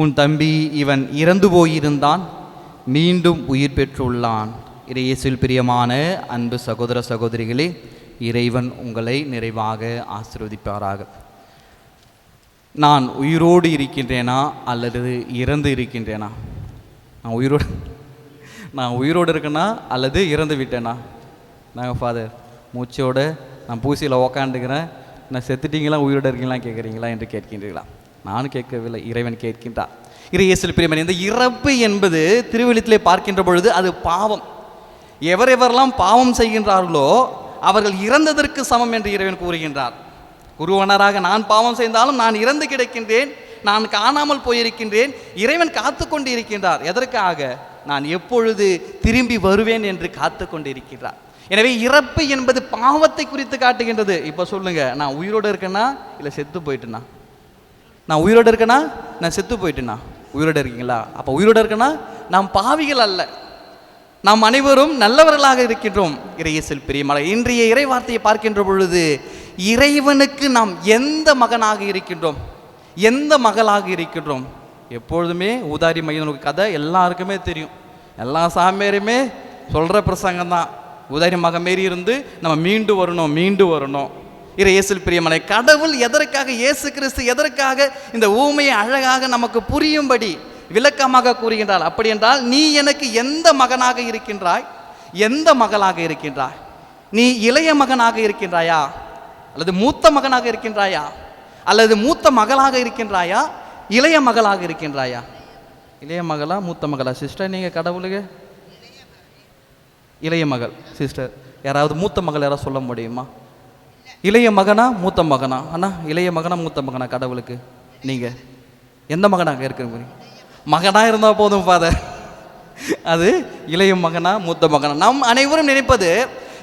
உன் தம்பி இவன் இறந்து போயிருந்தான் மீண்டும் உயிர் பெற்றுள்ளான். இறையேசில் பிரியமான அன்பு சகோதர சகோதரிகளே இறைவன் உங்களை நிறைவாக ஆசிர்வதிப்பாராக. நான் உயிரோடு இருக்கின்றேனா அல்லது இறந்து இருக்கின்றேனா? நான் உயிரோடு நான் உயிரோடு இருக்கேனா அல்லது இறந்து விட்டேனா? நாங்கள் ஃபாதர் மூச்சோடு நான் பூசியில் உக்காண்டுக்கிறேன் நான் செத்துட்டீங்களா உயிரோடு இருக்கீங்களா கேட்குறீங்களா என்று கேட்கின்றீர்களா? நானும் கேட்கவில்லை. இறைவன் கேட்கின்றார். இறையேசில் பிரியமன் இந்த இறப்பு என்பது திருவெளித்திலே பார்க்கின்ற பொழுது அது பாவம். எவரெவரெல்லாம் பாவம் செய்கின்றார்களோ அவர்கள் இறந்ததற்கு சமம் என்று இறைவன் கூறுகின்றார். குருவனராக நான் பாவம் செய்தாலும் நான் இறந்து கிடக்கின்றேன் நான் காணாமல் போயிருக்கின்றேன் இறைவன் காத்து கொண்டு இருக்கின்றார் எதற்காக? நான் எப்பொழுது திரும்பி வருவேன் என்று காத்து கொண்டு இருக்கின்றார் எனவே இறப்பு என்பது பாவத்தை குறித்து காட்டுகின்றது. இப்போ சொல்லுங்க நான் உயிரோடு இருக்கேன்னா இல்லை செத்து போயிட்டுனா நான் உயிரோடு இருக்கேனா? நான் செத்து போயிட்டேனா? உயிரோடு இருக்கீங்களா? அப்போ உயிரோடு இருக்கேனா? நாம் பாவிகள் அல்ல. நாம் அனைவரும் நல்லவர்களாக இருக்கின்றோம். இறையேசில் பிரியமலை இன்றைய இறை வார்த்தையை பார்க்கின்ற பொழுது இறைவனுக்கு நாம் எந்த மகனாக இருக்கின்றோம்? எந்த மகளாக இருக்கின்றோம்? எப்பொழுதுமே ஊதாரி மையனுக்கு கதை எல்லாருக்குமே தெரியும். எல்லா சாமியாருமே சொல்கிற பிரசங்கம் தான். ஊதாரி மகன் மாரி இருந்து நம்ம மீண்டு வரணும் மீண்டு வரணும். இரு இயேசுவில் பிரியமனை கடவுள் எதற்காக இயேசு கிறிஸ்து எதற்காக இந்த ஊமையை அழகாக நமக்கு புரியும்படி விளக்கமாக கூறுகின்றாள் அப்படி என்றால் நீ எனக்கு எந்த மகனாக இருக்கின்றாய்? எந்த மகளாக இருக்கின்றாய்? நீ இளைய மகனாக இருக்கின்றாயா? அல்லது மூத்த மகனாக இருக்கின்றாயா? அல்லது மூத்த மகளாக இருக்கின்றாயா? இளைய மகளாக இருக்கின்றாயா? இளைய மகளா மூத்த மகளா? சிஸ்டர் நீங்கள் கடவுளுக்கு? இளைய மகள். சிஸ்டர் யாராவது மூத்த மகள் யாராவது சொல்ல முடியுமா? இளைய மகனா மூத்த மகனா? அண்ணா இளைய மகனா மூத்த மகனா கடவுளுக்கு நீங்கள் எந்த மகனாக இருக்கிற மகனாக இருந்தால் போதும் ஃபாதர் அது இளைய மகனா மூத்த மகனா. நம் அனைவரும் நினைப்பது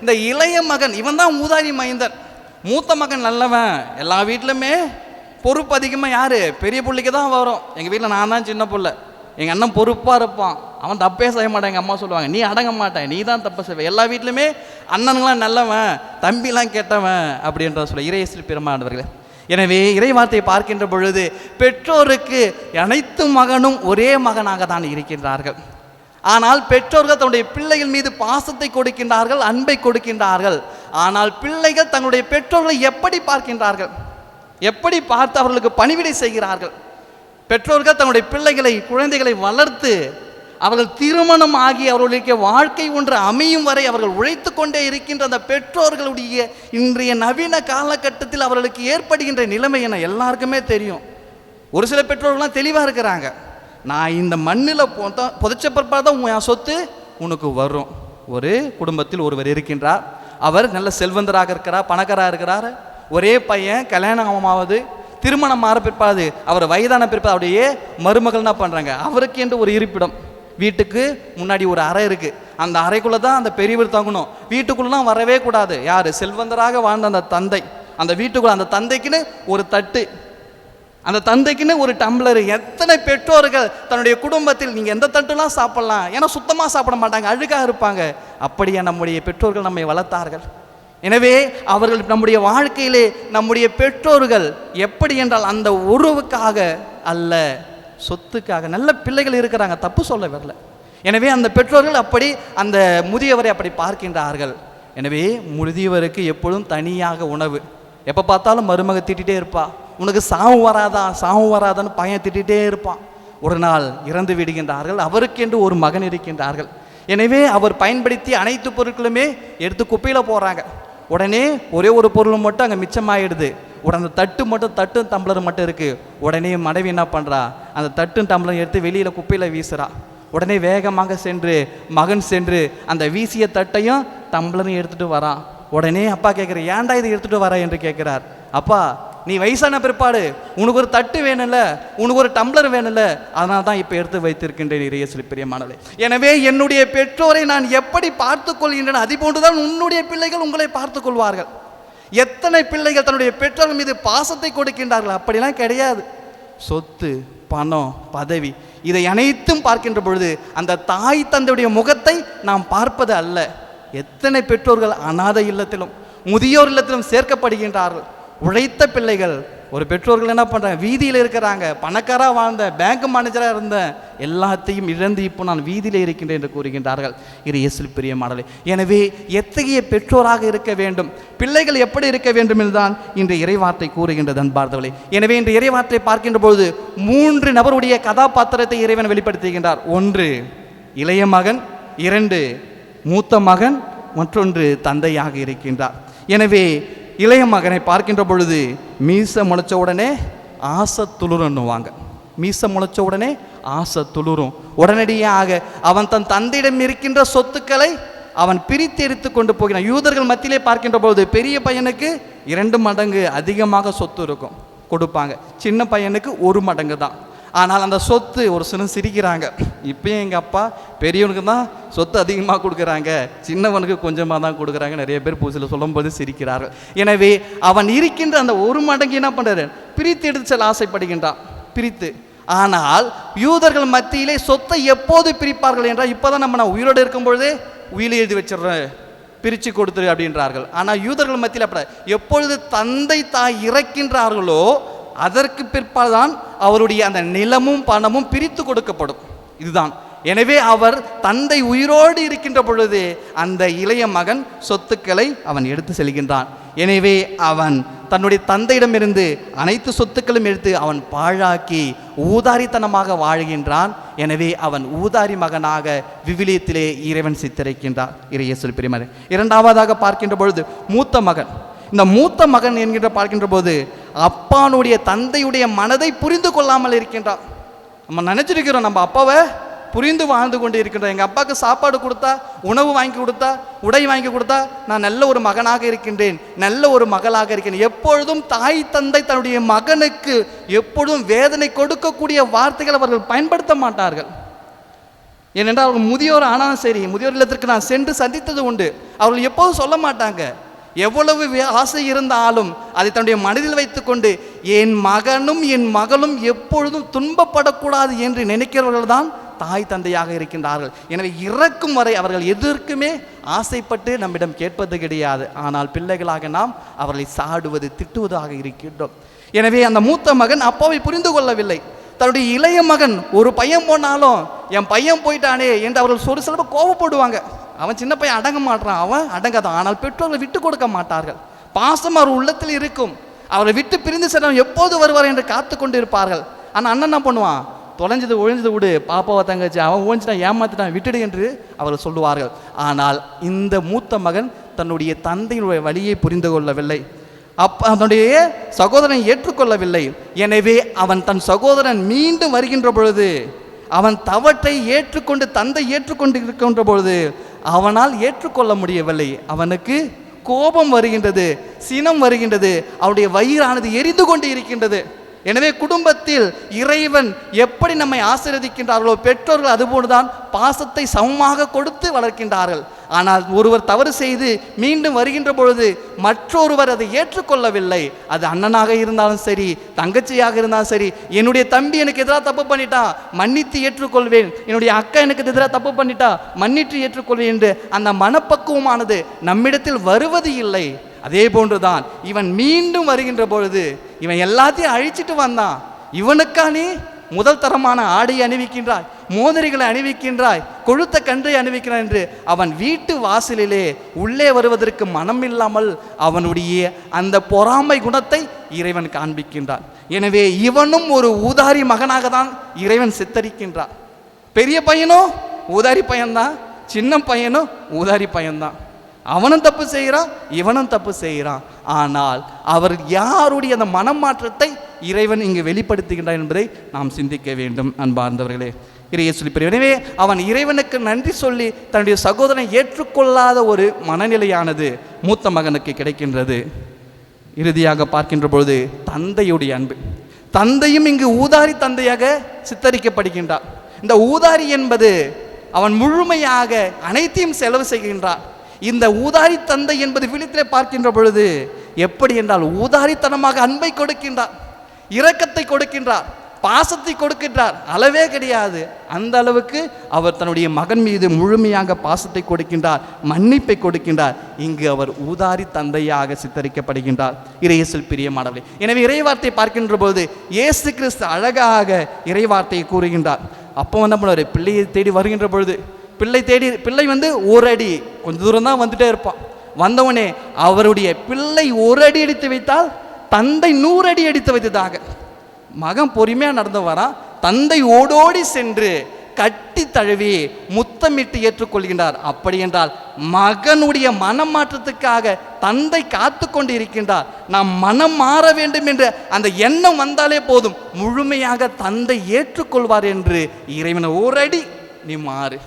இந்த இளைய மகன் இவன் தான் ஊதாரி மைந்தன். மூத்த மகன் நல்லவன். எல்லா வீட்லையுமே பொறுப்பு அதிகமாக யார்? பெரிய பிள்ளைக்கு தான் வரும். எங்கள் வீட்டில் நான் தான் சின்ன பிள்ளை. எங்கள் அண்ணன் பொறுப்பாக இருப்பான். அவன் தப்பே செய்ய மாட்டான் எங்கள் அம்மா சொல்லுவாங்க. நீ அடங்க மாட்டேன் நீ தான் தப்பை செய்வ. எல்லா வீட்லையுமே அண்ணனுங்களாம் நல்லவன் தம்பிலாம் கெட்டவன் அப்படின்ற சொல்ல இறையேசு பெருமானவர்களே எனவே இறை வார்த்தையை பார்க்கின்ற பொழுது பெற்றோருக்கு அனைத்து மகனும் ஒரே மகனாக தான் இருக்கின்றார்கள். ஆனால் பெற்றோர்கள் தன்னுடைய பிள்ளைகள் மீது பாசத்தை கொடுக்கின்றார்கள் அன்பை கொடுக்கின்றார்கள். ஆனால் பிள்ளைகள் தங்களுடைய பெற்றோர்களை எப்படி பார்க்கின்றார்கள்? எப்படி பார்த்து அவர்களுக்கு பணிவிடை செய்கிறார்கள்? பெற்றோர்கள் தங்களுடைய பிள்ளைகளை குழந்தைகளை வளர்த்து அவர்கள் திருமணம் ஆகி அவர்களுடைய வாழ்க்கை ஒன்று அமையும் வரை அவர்கள் உழைத்து கொண்டே இருக்கின்ற அந்த பெற்றோர்களுடைய இன்றைய நவீன காலகட்டத்தில் அவர்களுக்கு ஏற்படுகின்ற நிலைமை என எல்லாருக்குமே தெரியும். ஒரு சில பெற்றோர்கள்லாம் தெளிவாக இருக்கிறாங்க. நான் இந்த மண்ணில் புதைச்ச பிற்பாடு தான் உன் சொத்து உனக்கு வரும். ஒரு குடும்பத்தில் ஒருவர் இருக்கின்றார். அவர் நல்ல செல்வந்தராக இருக்கிறார் பணக்காராக இருக்கிறார். ஒரே பையன் கல்யாணம் ஆகுது திருமணம் மாற பிற்பாடு அவர் வயதான பிற்பாடு அவருடைய மருமகள் என்ன பண்ணுறாங்க அவருக்கு என்று ஒரு இருப்பிடம். வீட்டுக்கு முன்னாடி ஒரு அறை இருக்குது அந்த அறைக்குள்ளே தான் அந்த பெரியவர் தங்கணும். வீட்டுக்குள்ளலாம் வரவே கூடாது. யார்? செல்வந்தராக வாழ்ந்த அந்த தந்தை. அந்த வீட்டுக்குள்ள அந்த தந்தைக்குன்னு ஒரு தட்டு. அந்த தந்தைக்குன்னு ஒரு டம்ளர். எத்தனை பெற்றோர்கள் தன்னுடைய குடும்பத்தில் நீங்கள் எந்த தட்டுலாம் சாப்பிடலாம்? ஏன்னா சுத்தமாக சாப்பிட மாட்டாங்க. அழுக்காக இருப்பாங்க. அப்படியே நம்முடைய பெற்றோர்கள் நம்மை வளர்த்தார்கள்? எனவே அவர்கள் நம்முடைய வாழ்க்கையிலே நம்முடைய பெற்றோர்கள் எப்படி என்றால் அந்த உறவுக்காக அல்ல சொத்துக்காக. நல்ல பிள்ளைகள் இருக்கிறாங்க தப்பு சொல்ல வரல. எனவே அந்த பெற்றோர்கள் அப்படி அந்த முதியவரை அப்படி பார்க்கின்றார்கள். எனவே முதியவருக்கு எப்பொழுதும் தனியாக உணவு. எப்போ பார்த்தாலும் மருமக திட்டிகிட்டே இருப்பா. உனக்கு சாவு வராதா? சாவு வராதான்னு பையன் திட்டிகிட்டே இருப்பான். ஒரு நாள் இறந்து விடுகின்றார்கள். அவருக்கென்று ஒரு மகன் இருக்கின்றார்கள். எனவே அவர் பயன்படுத்தி அனைத்து பொருட்களுமே எடுத்து குப்பையில் போகிறாங்க உடனே ஒரே ஒரு பொருள் மட்டும் அங்கே மிச்சமாயிடுது. உடனே அந்த தட்டு மட்டும் தட்டும் டம்ளர் மட்டும் இருக்குது உடனே மனைவி என்ன பண்ணுறா அந்த தட்டும் டம்ளர் எடுத்து வெளியில் குப்பையில் வீசுறா. உடனே வேகமாக சென்று மகன் சென்று அந்த வீசிய தட்டையும் டம்ளரும் எடுத்துகிட்டு வரான் உடனே அப்பா கேட்குற ஏன்டா இதை எடுத்துகிட்டு வரா? என்று கேட்குறார் அப்பா நீ வயசான பிற்பாடு உனக்கு ஒரு தட்டு வேணும்ல உனக்கு ஒரு டம்ளர் வேணும்ல அதனால தான் இப்போ எடுத்து வைத்திருக்கின்றேன் இறைய சொல்லி பிரியமானவளே எனவே என்னுடைய பெற்றோரை நான் எப்படி பார்த்து கொள்கின்றேன் அதே போன்றுதான் உன்னுடைய பிள்ளைகள் உங்களை பார்த்து கொள்வார்கள். எத்தனை பிள்ளைகள் தன்னுடைய பெற்றோர்கள் மீது பாசத்தை கொடுக்கின்றார்கள் அப்படிலாம் கிடையாது. சொத்து பணம் பதவி இதை அனைத்தும் பார்க்கின்ற பொழுது அந்த தாய் தந்தையுடைய முகத்தை நாம் பார்ப்பது அல்ல. எத்தனை பெற்றோர்கள் அனாதை இல்லத்திலும் முதியோர் இல்லத்திலும் சேர்க்கப்படுகின்றார்கள். உழைத்த பிள்ளைகள். ஒரு பெற்றோர்கள் என்ன பண்ணுறாங்க வீதியில் இருக்கிறாங்க. பணக்காராக வாழ்ந்த பேங்க் மேனேஜராக இருந்தேன் எல்லாத்தையும் இழந்து இப்போ நான் வீதியில் இருக்கின்றேன் என்று கூறுகின்றார்கள். இது இயேசில் பெரிய மாடலை. எனவே எத்தகைய பெற்றோராக இருக்க வேண்டும்? பிள்ளைகள் எப்படி இருக்க வேண்டும் என்றுதான் இன்று இறைவார்த்தை கூறுகின்றது அன்பார்ந்தவர்களே. எனவே இன்று இறைவார்த்தை பார்க்கின்ற பொழுது மூன்று நபருடைய கதாபாத்திரத்தை இறைவன் வெளிப்படுத்துகின்றார். ஒன்று இளைய மகன். இரண்டு மூத்த மகன். மற்றொன்று தந்தையாக இருக்கின்றார். எனவே இளைய மகனை பார்க்கின்ற பொழுது மீச முளைச்ச உடனே ஆசை துளுரன்னுவாங்க. மீச முளைச்ச உடனே ஆசை துளுரும். உடனடியாக அவன் தன் தந்தையிடம் இருக்கின்ற சொத்துக்களை அவன் பிரித்து எடுத்து கொண்டு போகிறான். யூதர்கள் மத்தியிலே பார்க்கின்ற பொழுது பெரிய பையனுக்கு இரண்டு மடங்கு அதிகமாக சொத்து இருக்கும். கொடுப்பாங்க. சின்ன பையனுக்கு ஒரு மடங்கு தான் ஆனால் அந்த சொத்து ஒரு சிலர் சிரிக்கிறாங்க. இப்பயும் எங்கள் அப்பா பெரியவனுக்கு தான் சொத்து அதிகமாக கொடுக்குறாங்க. சின்னவனுக்கு கொஞ்சமாக தான் கொடுக்குறாங்க. நிறைய பேர் பூசில் சொல்லும்போது சிரிக்கிறார்கள். எனவே அவன் இருக்கின்ற அந்த ஒரு மடங்கு என்ன பண்ணுறாரு பிரித்து எடுத்து செல்ல ஆசைப்படுகின்றான். பிரித்து. ஆனால் யூதர்கள் மத்தியிலே சொத்தை எப்போது பிரிப்பார்கள் என்றால் இப்போ தான் நம்ம நான் உயிரோடு இருக்கும் பொழுதே உயிரை எழுதி வச்சிடுறேன். பிரித்து கொடுத்துரு அப்படின்றார்கள். ஆனால் யூதர்கள் மத்தியில் அப்படி எப்பொழுது தந்தை தாய் இறக்கின்றார்களோ அதற்கு பிற்பால்தான் அவருடைய அந்த நிலமும் பணமும் பிரித்து கொடுக்கப்படும். இதுதான். எனவே அவர் தந்தை உயிரோடு இருக்கின்ற பொழுது அந்த இளைய மகன் சொத்துக்களை அவன் எடுத்து செல்கின்றான். எனவே அவன் தன்னுடைய தந்தையிடமிருந்து அனைத்து சொத்துக்களும் எடுத்து அவன் பாழாக்கி ஊதாரித்தனமாக வாழ்கின்றான். எனவே அவன் ஊதாரி மகனாக விவிலியத்திலே இறைவன் சித்தரிக்கின்றார். இறைய சொல்லி இரண்டாவதாக பார்க்கின்ற பொழுது மூத்த மகன் இந்த மூத்த மகன் என்கின்ற பார்க்கின்ற போது அப்பானுடைய தந்தையுடைய மனதை புரிந்து கொள்ளாமல் இருக்கின்றான். நம்ம நினச்சிருக்கிறோம் நம்ம அப்பாவை புரிந்து வாழ்ந்து கொண்டு இருக்கின்றோம். எங்கள் அப்பாவுக்கு சாப்பாடு கொடுத்தா உணவு வாங்கி கொடுத்தா உடை வாங்கி கொடுத்தா நான் நல்ல ஒரு மகனாக இருக்கின்றேன் நல்ல ஒரு மகளாக இருக்கின்றேன் எப்பொழுதும் தாய் தந்தை தன்னுடைய மகனுக்கு எப்பொழுதும் வேதனை கொடுக்கக்கூடிய வார்த்தைகள் அவர்கள் பயன்படுத்த மாட்டார்கள். ஏனென்றால் அவங்க முதியோர் ஆனாலும் சரி முதியோர் இல்லத்திற்கு நான் சென்று சந்தித்தது உண்டு. அவர்கள் எப்போதும் சொல்ல மாட்டாங்க எவ்வளவு ஆசை இருந்தாலும் அதை தன்னுடைய மனதில் வைத்துக்கொண்டு என் மகனும் என் மகளும் எப்பொழுதும் துன்பப்படக்கூடாது என்று நினைக்கிறவர்கள் தான் தாய் தந்தையாக இருக்கின்றார்கள். எனவே இறக்கும் வரை அவர்கள் எதற்குமே ஆசைப்பட்டு நம்மிடம் கேட்பது கிடையாது. ஆனால் பிள்ளைகளாக நாம் அவர்களை சாடுவது திட்டுவதாக இருக்கின்றோம். எனவே அந்த மூத்த மகன் அப்பாவை புரிந்து கொள்ளவில்லை. தன்னுடைய இளைய மகன் ஒரு பையன் போனாலும் என் பையன் போயிட்டானே என்று அவர்கள் ஒரு சிலப்ப கோவப்படுவாங்க அவன் சின்ன பையன் அடங்க மாட்டான் அவன் அடங்காதான் ஆனால் பெற்றோர்கள் விட்டு கொடுக்க மாட்டார்கள். பாசம் அவர் உள்ளத்தில் இருக்கும். அவரை விட்டு பிரிந்து சென்றவன் எப்போது வருவார் என்று காத்து கொண்டு இருப்பார்கள் ஆனால் அண்ணன் என்ன பண்ணுவான்? தொலைஞ்சது ஒழிஞ்சது விடு. பாப்பாவை தங்கச்சி. அவன் ஓஞ்சிட்டான் ஏமாத்திட்டான். விட்டுடு என்று அவர்கள் சொல்லுவார்கள். ஆனால் இந்த மூத்த மகன் தன்னுடைய தந்தையினுடைய வழியை புரிந்து கொள்ளவில்லை. அப்ப அதனுடைய சகோதரன் ஏற்றுக்கொள்ளவில்லை. எனவே அவன் தன் சகோதரன் மீண்டும் வருகின்ற பொழுது அவன் தவற்றை ஏற்றுக்கொண்டு தந்தை ஏற்றுக்கொண்டு இருக்கின்ற பொழுது அவனால் ஏற்றுக்கொள்ள முடியவில்லை அவனுக்கு கோபம் வருகின்றது சினம் வருகின்றது அவருடைய வயிறானது எரிந்து கொண்டு இருக்கின்றது எனவே குடும்பத்தில் இறைவன் எப்படி நம்மை ஆசீர்வதிக்கின்றார்களோ பெற்றோர்கள் அதுபோன்றுதான் பாசத்தை சமமாக கொடுத்து வளர்க்கின்றார்கள். ஆனால் ஒருவர் தவறு செய்து மீண்டும் வருகின்ற பொழுது மற்றொருவர் அதை ஏற்றுக்கொள்ளவில்லை. அது அண்ணனாக இருந்தாலும் சரி தங்கச்சியாக இருந்தாலும் சரி என்னுடைய தம்பி எனக்கு எதிராக தப்பு பண்ணிட்டா மன்னித்து ஏற்றுக்கொள்வேன். என்னுடைய அக்கா எனக்கு எதிராக தப்பு பண்ணிட்டா மன்னித்து ஏற்றுக்கொள்வேன் என்று அந்த மனப்பக்குவமானது நம்மிடத்தில் வருவது இல்லை. அதே போன்றுதான். இவன் மீண்டும் வருகின்ற பொழுது இவன் எல்லாத்தையும் அழிச்சிட்டு வந்தான். இவனுக்கா நீ முதல் தரமான ஆடை அணிவிக்கின்றாய் மோதிரிகளை அணிவிக்கின்றாய் கொழுத்த கன்றை அணிவிக்கிறான் என்று அவன் வீட்டு வாசலிலே உள்ளே வருவதற்கு மனம் இல்லாமல் அவனுடைய அந்த பொறாமை குணத்தை இறைவன் காண்பிக்கின்றான். எனவே இவனும் ஒரு ஊதாரி மகனாக தான் இறைவன் சித்தரிக்கின்றான். பெரிய பையனும் ஊதாரி பையன்தான். சின்ன பையனும் ஊதாரி பையன்தான். அவனும் தப்பு செய்கிறான் இவனும் தப்பு செய்கிறான். ஆனால் அவர் யாருடைய அந்த மனமாற்றத்தை இறைவன் இங்கு வெளிப்படுத்துகின்றான் என்பதை நாம் சிந்திக்க வேண்டும் அன்பார்ந்தவர்களே. இறையை சொல்லி எனவே அவன் இறைவனுக்கு நன்றி சொல்லி தன்னுடைய சகோதரனை ஏற்றுக்கொள்ளாத ஒரு மனநிலையானது மூத்த மகனுக்கு கிடைக்கின்றது. இறுதியாக பார்க்கின்ற பொழுது தந்தையுடைய அன்பு. தந்தையும் இங்கு ஊதாரி தந்தையாக சித்தரிக்கப்படுகின்றார். இந்த ஊதாரி என்பது அவன் முழுமையாக அனைத்தையும் செலவு செய்கின்றான் இந்த ஊதாரி தந்தை என்பது விழித்திலே பார்க்கின்ற பொழுது எப்படி என்றால் ஊதாரித்தனமாக அன்பை கொடுக்கின்றார் இரக்கத்தை கொடுக்கின்றார் பாசத்தை கொடுக்கின்றார். அளவே கிடையாது. அந்த அளவுக்கு அவர் தன்னுடைய மகன் மீது முழுமையாக பாசத்தை கொடுக்கின்றார் மன்னிப்பை கொடுக்கின்றார். இங்கு அவர் ஊதாரி தந்தையாக சித்தரிக்கப்படுகின்றார். இறையேசில் பிரியமானவர்களே எனவே இறைவார்த்தை பார்க்கின்ற போது இயேசு கிறிஸ்து அழகாக இறைவார்த்தையை கூறுகின்றார். அப்போ என்ன பண்ணுவார் பிள்ளையை தேடி வருகின்ற பொழுது பிள்ளை தேடி பிள்ளை வந்து ஒரு அடி கொஞ்ச தூரம் தான் வந்துட்டே இருப்பான். வந்தவனே அவருடைய பிள்ளை ஒரு அடி அடித்து வைத்தால் தந்தை நூறு அடி அடித்து வைத்ததாக. மகன் பொறுமையாக நடந்து வரான். தந்தை ஓடோடி சென்று கட்டி தழுவி முத்தமிட்டு ஏற்றுக்கொள்கின்றார். அப்படி என்றால் மகனுடைய மனம் மாற்றத்துக்காக தந்தை காத்து கொண்டு இருக்கின்றார் நாம் மனம் மாற வேண்டும் என்று அந்த எண்ணம் வந்தாலே போதும். முழுமையாக தந்தை ஏற்றுக்கொள்வார் என்று இறைவனை ஒரு அடி நீ மாறு.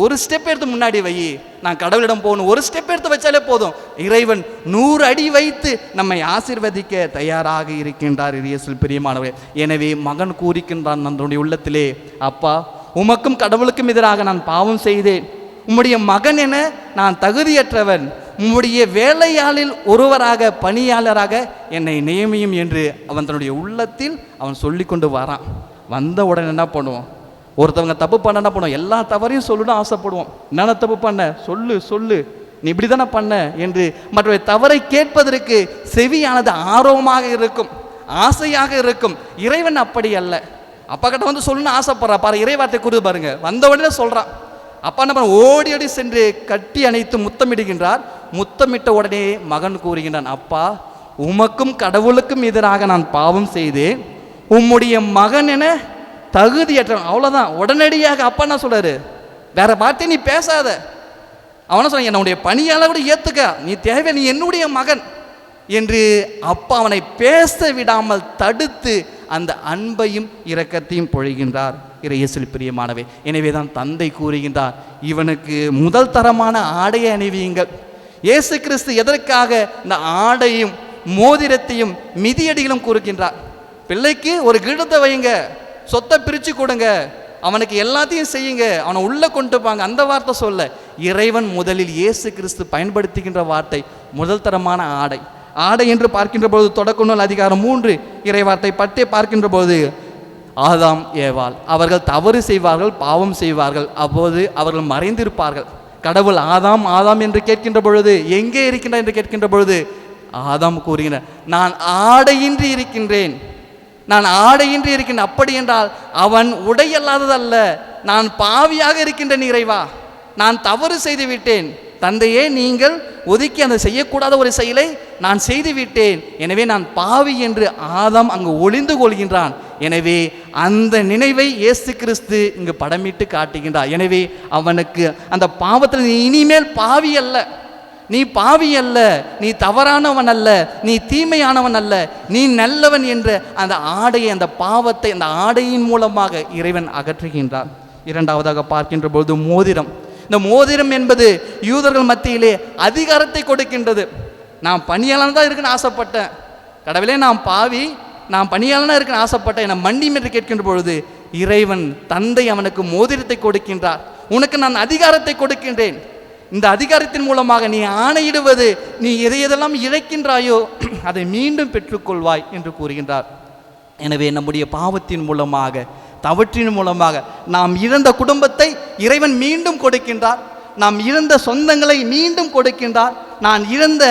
ஒரு ஸ்டெப் எடுத்து முன்னாடி வை. நான் கடவுளிடம் போகணும். ஒரு ஸ்டெப் எடுத்து வச்சாலே போதும். இறைவன் நூறு அடி வைத்து நம்மை ஆசீர்வதிக்க தயாராக இருக்கின்றார் இயேசுவில் பிரியமானவர் எனவே மகன் கூறிக்கின்றான் தன்னுடைய உள்ளத்திலே அப்பா உமக்கும் கடவுளுக்கும் எதிராக நான் பாவம் செய்தேன். உம்முடைய மகன் என நான் தகுதியற்றவன். உம்முடைய வேலையாளில் ஒருவராக பணியாளராக என்னை நியமியும் என்று அவன் தன்னுடைய உள்ளத்தில் அவன் சொல்லிக்கொண்டு வரான். வந்த உடனே என்ன பண்ணுவோம் ஒருத்தவங்க தப்பு பண்ண என்ன பண்ணுவோம் எல்லா தவறையும் சொல்லணும்னு ஆசைப்படுவோம். என்னென்ன தப்பு பண்ண? சொல்லு சொல்லு. நீ இப்படி தானே பண்ண? என்று மற்ற தவறை கேட்பதற்கு செவியானது ஆர்வமாக இருக்கும். ஆசையாக இருக்கும். இறைவன் அப்படி அல்ல. அப்பா கிட்ட வந்து சொல்லணும்னு ஆசைப்படுறா. பாரு இறைவார்த்தை கூறு பாருங்க. வந்த உடனே சொல்றான் அப்பா என்ன பண்ண? ஓடி ஓடி சென்று கட்டி அணைத்து முத்தமிடுகின்றார். முத்தமிட்ட உடனே மகன் கூறுகின்றான் அப்பா உமக்கும் கடவுளுக்கும் எதிராக நான் பாவம் செய்தேன். உம்முடைய மகன் என தகுதியற்றவன். அவ்வளோதான் உடனடியாக அப்பா என்ன சொல்கிறாரு வேற வார்த்தை நீ பேசாத. அவனை சொல்ல என்னுடைய பணியாளர் கூட ஏத்துக்க. நீ தேவை நீ என்னுடைய மகன். என்று அப்பா அவனை பேச விடாமல் தடுத்து அந்த அன்பையும் இரக்கத்தையும் பொழிகின்றார். இறையசில் பிரியமானவை எனவே தான் தந்தை கூறுகின்றார். இவனுக்கு முதல் தரமான ஆடையை அணிவியுங்கள். இயேசு கிறிஸ்து எதற்காக இந்த ஆடையும் மோதிரத்தையும் மிதியடிகளும் கூறுகின்றார்? பிள்ளைக்கு ஒரு கிரீடத்தை வையுங்க. சொத்தை பிரித்து கொடுங்க. அவனுக்கு எல்லாத்தையும் செய்யுங்க. அவனை உள்ளே கொண்டு போங்க. அந்த வார்த்தை சொல்ல இறைவன் முதலில் இயேசு கிறிஸ்து பயன்படுத்துகின்ற வார்த்தை முதல் தரமான ஆடை. ஆடை என்று பார்க்கின்ற பொழுது தொடக்கநூல் அதிகாரம் மூன்று இறைவார்த்தை பட்டே பார்க்கின்ற போது ஆதாம் ஏவாள் அவர்கள் தவறு செய்வார்கள் பாவம் செய்வார்கள். அப்போது அவர்கள் மறைந்திருப்பார்கள். கடவுள் ஆதாம் ஆதாம் என்று கேட்கின்ற பொழுது எங்கே இருக்கின்றார் என்று கேட்கின்ற பொழுது ஆதாம் கூறுகிறார் நான் ஆடையின்றி இருக்கின்றேன். நான் ஆடையின்றி இருக்கின்ற அப்படி என்றால் அவன் உடையல்லாததல்ல. நான் பாவியாக இருக்கின்றேன் நிறைவா நான் தவறு செய்து விட்டேன். தந்தையே நீங்கள் ஒதுக்கி அந்த செய்யக்கூடாத ஒரு செயலை நான் செய்து விட்டேன். எனவே நான் பாவி என்று ஆதம் அங்கு ஒளிந்து கொள்கின்றான். எனவே அந்த நினைவை இயேசு கிறிஸ்து இங்கு படமிட்டு காட்டுகின்றார். எனவே அவனுக்கு அந்த பாவத்தில் இனிமேல் பாவி அல்ல. நீ பாவி அல்ல நீ தவறானவன் அல்ல நீ தீமையானவன் அல்ல நீ நல்லவன் என்ற அந்த ஆடையை அந்த பாவத்தை அந்த ஆடையின் மூலமாக இறைவன் அகற்றுகின்றான். இரண்டாவதாக பார்க்கின்ற பொழுது மோதிரம். இந்த மோதிரம் என்பது யூதர்கள் மத்தியிலே அதிகாரத்தை கொடுக்கின்றது. நான் பணியாளன் தான் இருக்குன்னு ஆசைப்பட்டேன். கடவுளே நான் பாவி நான் பணியாளனாக இருக்குன்னு ஆசைப்பட்டேன் என்னை மண்டியும் என்று கேட்கின்ற பொழுது இறைவன் தந்தை அவனுக்கு மோதிரத்தை கொடுக்கின்றார். உனக்கு நான் அதிகாரத்தை கொடுக்கின்றேன். இந்த அதிகாரத்தின் மூலமாக நீ ஆணையிடுவது நீ எதை எதெல்லாம் இழைக்கின்றாயோ அதை மீண்டும் பெற்றுக்கொள்வாய் என்று கூறுகின்றார். எனவே நம்முடைய பாவத்தின் மூலமாக தவற்றின் மூலமாக நாம் இழந்த குடும்பத்தை இறைவன் மீண்டும் கொடுக்கின்றார். நாம் இழந்த சொந்தங்களை மீண்டும் கொடுக்கின்றார். நான் இழந்த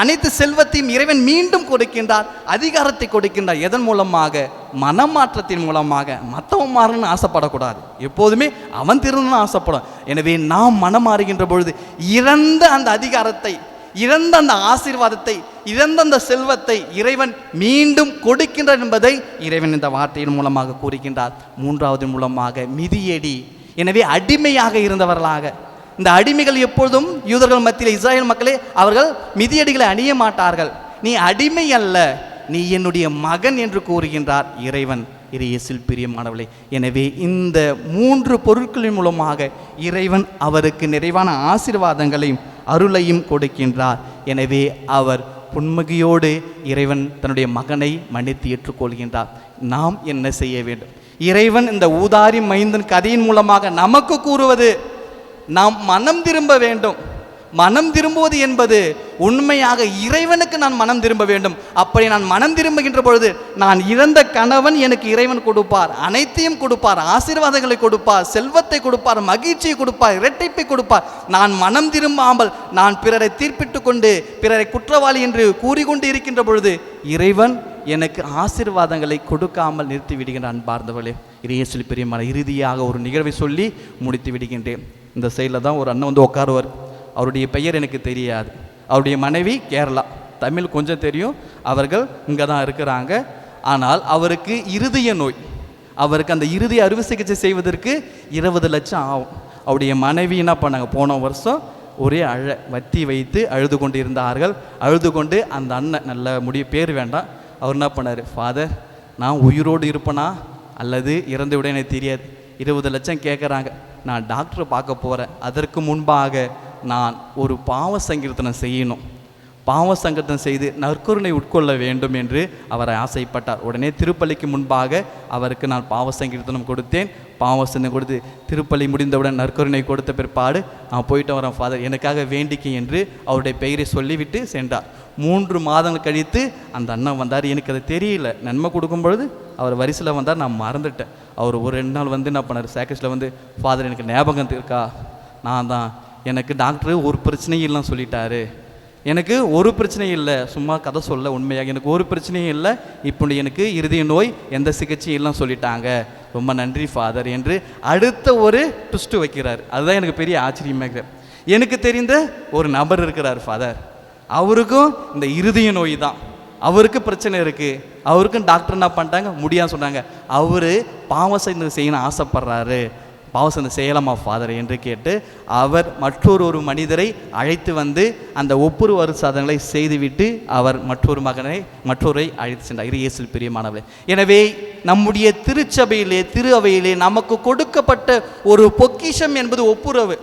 அனைத்து செல்வத்தையும் இறைவன் மீண்டும் கொடுக்கின்றார். அதிகாரத்தை கொடுக்கின்றார். எதன் மூலமாக? மனமாற்றத்தின் மூலமாக. மற்றவன் மாறணும்னு ஆசைப்படக்கூடாது. எப்போதுமே அவன் திருந்தணும் ஆசைப்படும். எனவே நாம் மனம் மாறுகின்ற பொழுது இழந்த அந்த அதிகாரத்தை இழந்த அந்த ஆசீர்வாதத்தை இழந்த அந்த செல்வத்தை இறைவன் மீண்டும் கொடுக்கின்றார் என்பதை இறைவன் இந்த வார்த்தையின் மூலமாக கூறுகின்றார். மூன்றாவது மூலமாக மிதியடி. எனவே அடிமையாக இருந்தவர்களாக இந்த அடிமைகள் எப்பொழுதும் யூதர்கள் மத்தியில் இஸ்ராயல் மக்களே அவர்கள் மிதியடிகளை அணிய மாட்டார்கள். நீ அடிமை அல்ல நீ என்னுடைய மகன் என்று கூறுகின்றார் இறைவன். இறையேசில் பிரியமானவளே எனவே இந்த மூன்று பொருட்களின் மூலமாக இறைவன் அவருக்கு நிறைவான ஆசீர்வாதங்களையும் அருளையும் கொடுக்கின்றார். எனவே அவர் புன்மகியோடு இறைவன் தன்னுடைய மகனை மன்னித்து ஏற்றுக்கொள்கின்றார். நாம் என்ன செய்ய வேண்டும்? இறைவன் இந்த ஊதாரி மைந்தன் கதையின் மூலமாக நமக்கு கூறுவது நாம் மனம் திரும்ப வேண்டும். மனம் திரும்புவது என்பது உண்மையாக இறைவனுக்கு நான் மனம் திரும்ப வேண்டும். அப்படி நான் மனம் திரும்புகின்ற பொழுது நான் இழந்த கணவன் எனக்கு இறைவன் கொடுப்பார் அனைத்தையும் கொடுப்பார் ஆசீர்வாதங்களை கொடுப்பார் செல்வத்தை கொடுப்பார் மகிழ்ச்சியை கொடுப்பார் இரட்டைப்பை கொடுப்பார். நான் மனம் திரும்பாமல் நான் பிறரை தீர்ப்பிட்டு கொண்டு பிறரை குற்றவாளி என்று கூறிக்கொண்டு இருக்கின்ற பொழுது இறைவன் எனக்கு ஆசீர்வாதங்களை கொடுக்காமல் நிறுத்தி விடுகின்ற அன்பார்ந்தவர்களே சொல்லி பெரியமான இறுதியாக ஒரு நிகழ்வை சொல்லி முடித்து விடுகின்றேன். இந்த சைடில் தான் ஒரு அண்ணன் வந்து உட்காருவார். அவருடைய பெயர் எனக்கு தெரியாது. அவருடைய மனைவி கேரளா. தமிழ் கொஞ்சம் தெரியும். அவர்கள் இங்கே தான் இருக்கிறாங்க. ஆனால் அவருக்கு இருதய நோய். அவருக்கு அந்த இருதய அறுவை சிகிச்சை செய்வதற்கு இருபது லட்சம் ஆகும். அவருடைய மனைவி என்ன பண்ணாங்க? போன வருஷம் ஒரே அழ வத்தி வைத்து அழுது கொண்டு இருந்தார்கள் அழுது கொண்டு அந்த அண்ணன் நல்ல முடிய பேர் வேண்டாம். அவர் என்ன பண்ணார்? ஃபாதர் நான் உயிரோடு இருப்பேனா? அல்லது இறந்து விட எனக்கு தெரியாது. இருபது லட்சம் கேட்குறாங்க நான் டாக்டரை பார்க்க போகிறேன் அதற்கு முன்பாக நான் ஒரு பாவ சங்கீர்த்தனம் செய்யணும். பாவ சங்கத்தம் செய்து நற்கருணை உட்கொள்ள வேண்டும் என்று அவர் ஆசைப்பட்டார். உடனே திருப்பலிக்கு முன்பாக அவருக்கு நான் பாவ சங்கீர்த்தனம் கொடுத்தேன். பாவ சங்கம் கொடுத்து திருப்பலி முடிந்தவுடன் நற்கருணை கொடுத்த பிற்பாடு நான் போயிட்டு வரேன் ஃபாதர் எனக்காக வேண்டிக்கு என்று அவருடைய பெயரை சொல்லிவிட்டு சென்றார். மூன்று மாதங்கள் கழித்து அந்த அண்ணன் வந்தார். எனக்கு அது தெரியல. நன்மை கொடுக்கும் பொழுது அவர் வரிசையில் வந்தார். நான் மறந்துட்டேன். அவர் ஒரு ரெண்டு நாள் வந்து என்ன பண்ணார்? சேக்கஸில் வந்து ஃபாதர் எனக்கு ஞாபகம் இருக்கா? நான் தான் எனக்கு டாக்டர் ஒரு பிரச்சனையும் இல்லைன்னு சொல்லிட்டாரு. எனக்கு ஒரு பிரச்சனையும் இல்லை. சும்மா கதை சொல்ல உண்மையாக எனக்கு ஒரு பிரச்சனையும் இல்லை. இப்போ எனக்கு இறுதிய நோய் எந்த சிகிச்சையும் இல்லைன்னு சொல்லிட்டாங்க. ரொம்ப நன்றி ஃபாதர் என்று அடுத்த ஒரு ட்விஸ்ட்டு வைக்கிறார். அதுதான் எனக்கு பெரிய ஆச்சரியமாக எனக்கு தெரிந்த ஒரு நபர் இருக்கிறார் ஃபாதர் அவருக்கும் இந்த இருதய நோய் தான். அவருக்கு பிரச்சனை இருக்குது அவருக்கும் டாக்டர் என்ன பண்ணிட்டாங்க? முடியான்னு சொன்னாங்க. அவர் பாவசம் செய்யணும்னு ஆசைப்படுறாரு. பாவசந்த செய்யலாமா ஃபாதர் என்று கேட்டு அவர் மற்றொரு ஒரு மனிதரை அழைத்து வந்து அந்த ஒப்புரு சாதனங்களை செய்துவிட்டு அவர் மற்றொரு மகனை மற்றொரை அழைத்து சென்றார். இரு இயேசுவில் பிரியமானவர்களே. எனவே நம்முடைய திருச்சபையிலே திரு அவையிலே நமக்கு கொடுக்கப்பட்ட ஒரு பொக்கிஷம் என்பது ஒப்புரவு.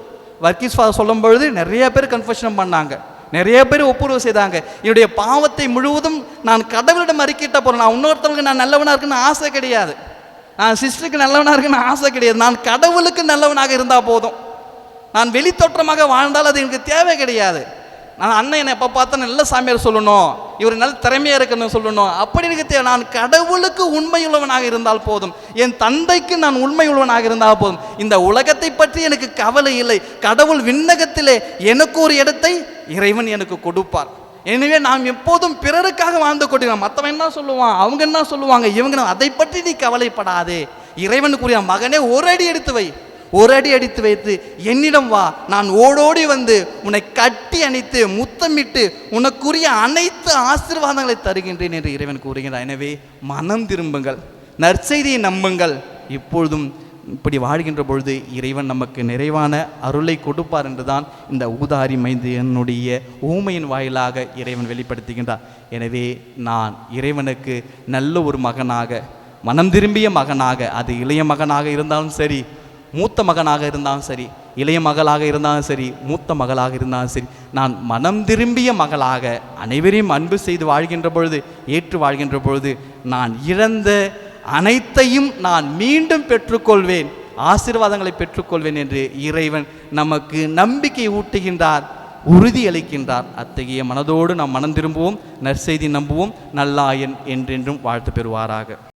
வர்க்கீஸ் ஃபாதர் சொல்லும் பொழுது நிறைய பேர் கன்ஃபெஷன் பண்ணாங்க. நிறைய பேர் ஒப்புரவு செய்தாங்க. என்னுடைய பாவத்தை முழுவதும் நான் கடவுளிடம் அறிக்கிட்ட போகிறேன் நான் இன்னொருத்தவங்களுக்கு நான் நல்லவனாக இருக்குன்னு ஆசை கிடையாது. நான் சிஸ்டருக்கு நல்லவனாக இருக்குன்னு ஆசை கிடையாது. நான் கடவுளுக்கு நல்லவனாக இருந்தால் போதும். நான் வெளித்தோற்றமாக வாழ்ந்தால் அது எனக்கு தேவை கிடையாது. நான் அண்ணன் என்னை எப்போ பார்த்தா நல்ல சாமியார் சொல்லணும். இவர் நல்ல திறமையாக இருக்கணும் சொல்லணும். அப்படி எனக்கு தேவை. நான் கடவுளுக்கு உண்மையுள்ளவனாக இருந்தால் போதும். என் தந்தைக்கு நான் உண்மையுள்ளவனாக இருந்தால் போதும். இந்த உலகத்தை பற்றி எனக்கு கவலை இல்லை. கடவுள் விண்ணகத்திலே எனக்கு ஒரு இடத்தை இறைவன் எனக்கு கொடுப்பார். எனவே நாம் எப்போதும் பிறருக்காக வாழ்ந்து கொண்டிருக்கோம் மற்றவன் என்ன சொல்லுவான்? அவங்க என்ன சொல்லுவாங்க? இவங்க அதை பற்றி நீ கவலைப்படாதே. இறைவனுக்குரிய மகனே ஒரு அடி எடுத்து வை. ஒரு அடி அடித்து வைத்து என்னிடம் வா. நான் ஓடோடி வந்து உன்னை கட்டி அணைத்து முத்தமிட்டு உனக்குரிய அனைத்து ஆசீர்வாதங்களை தருகின்றேன் என்று இறைவன் கூறுகிறான். எனவே மனம் திரும்புங்கள். நற்செய்தியை நம்புங்கள். இப்பொழுதும் இப்படி வாழ்கின்ற பொழுது இறைவன் நமக்கு நிறைவான அருளை கொடுப்பார் என்றுதான் இந்த ஊதாரி மைந்தியனுடைய ஊமையின் வாயிலாக இறைவன் வெளிப்படுத்துகின்றார். எனவே நான் இறைவனுக்கு நல்ல ஒரு மகனாக மனம் திரும்பிய மகனாக அது இளைய மகனாக இருந்தாலும் சரி மூத்த மகனாக இருந்தாலும் சரி இளைய மகளாக இருந்தாலும் சரி மூத்த மகளாக இருந்தாலும் சரி நான் மனம் திரும்பிய மகளாக அனைவரையும் அன்பு செய்து வாழ்கின்ற பொழுது ஏற்று வாழ்கின்ற பொழுது நான் இழந்த அனைத்தையும் நான் மீண்டும் பெற்றுக்கொள்வேன் ஆசீர்வாதங்களை பெற்றுக்கொள்வேன் என்று இறைவன் நமக்கு நம்பிக்கை ஊட்டுகின்றார் உறுதி அளிக்கின்றார். அத்தகைய மனதோடு நாம் மனம் திரும்புவோம் நற்செய்தி நம்புவோம் நல்லாயன் என்றென்றும் வாழ்த்து பெறுவாராக.